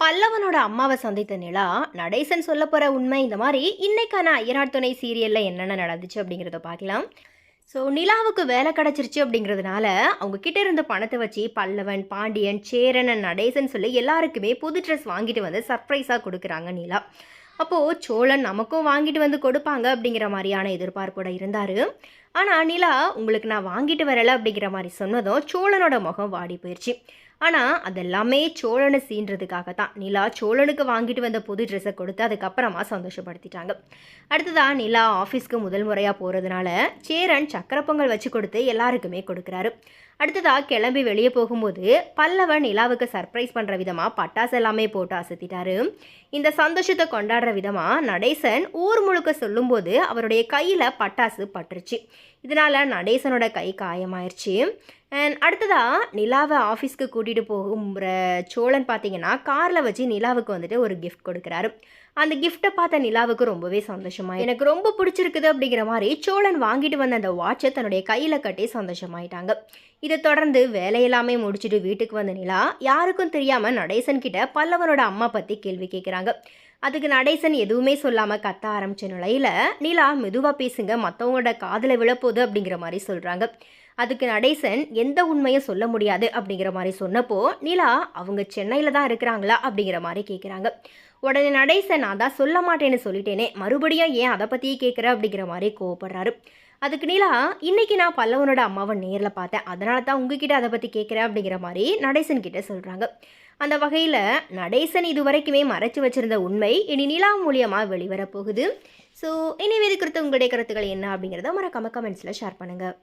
பல்லவனோட அம்மாவை சந்தித்த நிலா நடேசன் சொல்ல போகிற உண்மை இந்த மாதிரி இன்னைக்கான ஐயனார் துணை சீரியலில் என்னென்ன நடந்துச்சு அப்படிங்கிறத பார்க்கலாம். ஸோ நிலாவுக்கு வேலை கிடச்சிருச்சு அப்படிங்கிறதுனால அவங்க கிட்ட இருந்த பணத்தை வச்சு பல்லவன் பாண்டியன் சேரன் நடேசன் சொல்லி எல்லாருக்குமே புது ட்ரெஸ் வாங்கிட்டு வந்து சர்ப்ரைஸாக கொடுக்குறாங்க நிலா. அப்போது சோழன் நமக்கும் வாங்கிட்டு வந்து கொடுப்பாங்க அப்படிங்கிற மாதிரியான எதிர்பார்ப்போட இருந்தார். ஆனால் நிலா உங்களுக்கு நான் வாங்கிட்டு வரலை அப்படிங்கிற மாதிரி சொன்னதும் சோழனோட முகம் வாடி போயிடுச்சு ஆனால் அதெல்லாமே சோழனை சீன்றதுக்காக தான். நிலா சோழனுக்கு வாங்கிட்டு வந்த புது ட்ரெஸ்ஸை கொடுத்து அதுக்கப்புறமா சந்தோஷப்படுத்திட்டாங்க. அடுத்ததாக நிலா ஆஃபீஸ்க்கு முதல் முறையாக போகிறதுனால சேரன் சக்கரை பொங்கல் வச்சு கொடுத்து எல்லாருக்குமே கொடுக்குறாரு. அடுத்ததாக கிளம்பி வெளியே போகும்போது பல்லவன் நிலாவுக்கு சர்ப்ரைஸ் பண்ணுற விதமாக பட்டாசு எல்லாமே போட்டு அசத்திட்டாரு. இந்த சந்தோஷத்தை கொண்டாடுற விதமாக நடேசன் ஊர் முழுக்க சொல்லும்போது அவருடைய கையில் பட்டாசு பட்டுருச்சு. இதனால் நடேசனோட கை காயமாயிருச்சு. அடுத்ததாக நிலாவை ஆஃபீஸ்க்கு கூட்டிகிட்டு போகும்ற சோழன் பார்த்தீங்கன்னா காரில் வச்சு நிலாவுக்கு வந்துட்டு ஒரு கிஃப்ட் கொடுக்குறாரு. அந்த கிஃப்ட்டை பார்த்த நிலாவுக்கு ரொம்பவே சந்தோஷமாக எனக்கு ரொம்ப பிடிச்சிருக்குது அப்படிங்கிற மாதிரி சோழன் வாங்கிட்டு வந்த அந்த வாட்சை தன்னுடைய கையில் கட்டி சந்தோஷமாயிட்டாங்க. இதை தொடர்ந்து வேலையெல்லாமே முடிச்சுட்டு வீட்டுக்கு வந்த நிலா யாருக்கும் தெரியாமல் நடேசன் கிட்ட பல்லவனோட அம்மா பற்றி கேள்வி கேட்குறாங்க அதுக்கு நடேசன் எதுவுமே சொல்லாமல் கத்த ஆரம்பித்த நிலையில் நிலா மெதுவாக பேசுங்க மற்றவங்களோட காதில் விழப்போகுது அப்படிங்கிற மாதிரி சொல்கிறாங்க அதுக்கு நடேசன் எந்த உண்மையும் சொல்ல முடியாது அப்படிங்கிற மாதிரி சொன்னப்போ நிலா அவங்க சென்னையில் தான் இருக்கிறாங்களா? அப்படிங்கிற மாதிரி கேட்குறாங்க உடனே நடேசன் நான் தான் சொல்ல மாட்டேன்னு சொல்லிட்டேனே மறுபடியும் ஏன் அதை பற்றியே கேட்குற அப்படிங்கிற மாதிரி கோவப்படுறாரு. அதுக்கு நிலா இன்னைக்கு நான் பல்லவனோட அம்மாவை நேரில் பார்த்தேன். அதனால தான் உங்ககிட்ட அதை பற்றி கேட்குறேன் அப்படிங்கிற மாதிரி நடேசன் கிட்ட சொல்கிறாங்க அந்த வகையில் நடேசன் இது வரைக்குமே மறைச்சு வச்சிருந்த உண்மை இனி நிலா மூலியமாக வெளிவரப்போகுது ஸோ இனி இது குறித்து உங்களுடைய கருத்துக்கள் என்ன அப்படிங்கிறத மறக்காம கமெண்ட்ஸில் ஷேர் பண்ணுங்கள்